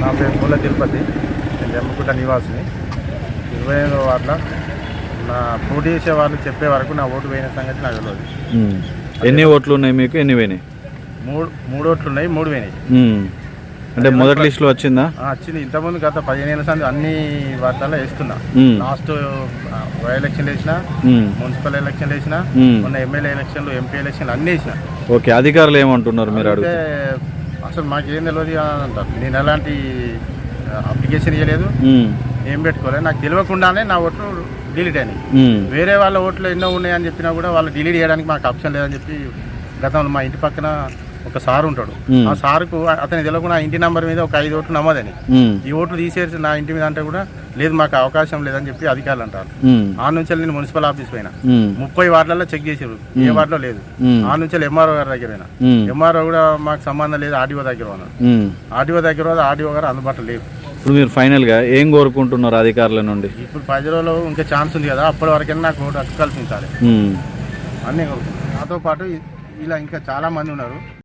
నా పేరు పూల తిరుపతి. నేను జమ్మకుంట నివాసిని. ఇరవై ఐదో వార్డులో నా పోటీ చేసే వాళ్ళు చెప్పే వరకు నా ఓటు వేయిన సంగతి నాకు తెలియదు. ఎన్ని ఓట్లు ఉన్నాయి మీకు? ఎన్ని పోయినాయి? మూడు మూడు ఓట్లు ఉన్నాయి మూడు వేయినాయి ఉమ్. అంటే మొదటి లిస్టులో వచ్చిందా ఆ, వచ్చింది ఇంతకుముందు గత పదిహేను ఏళ్ళ సంది అన్ని వార్తల్లో వేస్తున్నా. లాస్ట్ వై ఎలక్షన్లు వేసిన. మున్సిపల్ ఎలక్షన్లు వేసిన. మొన్న ఎమ్మెల్యే ఎలక్షన్లు ఎంపీ ఎలక్షన్లు అన్నీ వేసిన ఓకే అధికారులు ఏమంటున్నారు మీరు అంటే అడిగితే అసలు మాకేం తెలియదు అంటారు నేను ఎలాంటి అప్లికేషన్ ఇవ్వలేదు. ఏం పెట్టుకోలేదు నాకు తెలియకుండానే నా ఓట్లు డిలీట్ అయినాయి. వేరే వాళ్ళ ఓట్లు ఎన్నో ఉన్నాయని చెప్పినా కూడా వాళ్ళు డిలీట్ చేయడానికి మాకు ఆప్షన్ లేదని చెప్పి గతంలో మా ఇంటి పక్కన ఒక సార్ ఉంటాడు. ఆ సార్కు అతని తెలియకుండా ఇంటి నంబర్ మీద ఒక ఐదు ఓట్లు నమోదని ఉమ్. ఈ ఓట్లు తీసేసి నా ఇంటి మీద అంటే కూడా లేదు మాకు అవకాశం లేదని చెప్పి అధికారులు అంటారు. ఆ నుంచి నేను మున్సిపల్ ఆఫీస్ పోయినా ఉమ్. ముప్పై వార్డులలో చెక్ చేసారు ఏ వార్డులో లేదు. ఆ నుంచి ఎంఆర్ఓ గారి దగ్గర. ఎంఆర్ఓ కూడా మాకు సంబంధం లేదు ఆర్డీఓ దగ్గర ఉన్నాడు ఉమ్. ఆర్డీఓ దగ్గర ఆర్డీఓ గారు అందుబాటులో లేవు ఇప్పుడు మీరు ఫైనల్గా ఏం కోరుకుంటున్నారు అధికారుల నుండి ఇప్పుడు పది రోజులు ఇంకా ఛాన్స్ ఉంది కదా అప్పటి వరకైనా నాకు ఓటు హక్కు కల్పించాలి. అన్నీ. నాతో పాటు ఇలా ఇంకా చాలా మంది ఉన్నారు